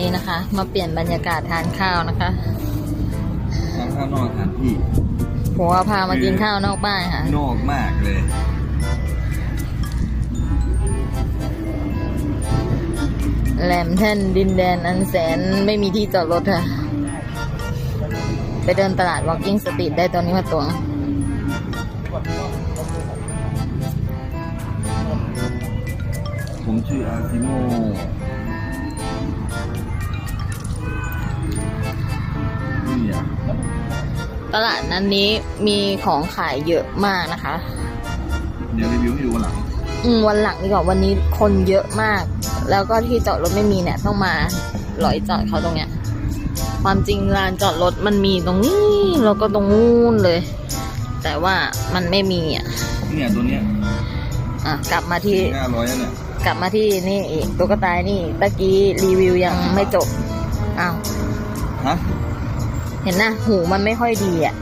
นี้นะคะ มาเปลี่ยนบรรยากาศทานข้าวนะคะทางข้างนอกสถานที่ผมว่าพามากินข้าวนอกบ้านค่ะ นอกมากเลย แหลมแท่นดินแดนอันแสนไม่มีที่จอดรถค่ะ ไปเดินตลาด Walking Street ได้ตอนนี้มาตัวผมชื่ออาซิโม ตลาดนั้นนี้มีของขายเยอะมากนะคะ เดี๋ยวรีวิวให้ดูวันหลังอืมวันหลังดีกว่าวันนี้คนเยอะมาก แล้วก็ที่จอดรถไม่มีเนี่ยต้องมาหลอยจอดเขาตรงเนี้ย ความจริงลานจอดรถมันมีตรงนี้ แล้วก็ตรงนู้นเลย แต่ว่ามันไม่มีอะเนี่ยตัวเนี้ยอะกลับมาที่ห้าร้อยเนี่ยกลับมาที่นี่อีกตุ๊กตานี่ตะกี้รีวิวยังไม่จบอ้าวฮะ เห็นนะหูมันไม่ค่อยดีอะ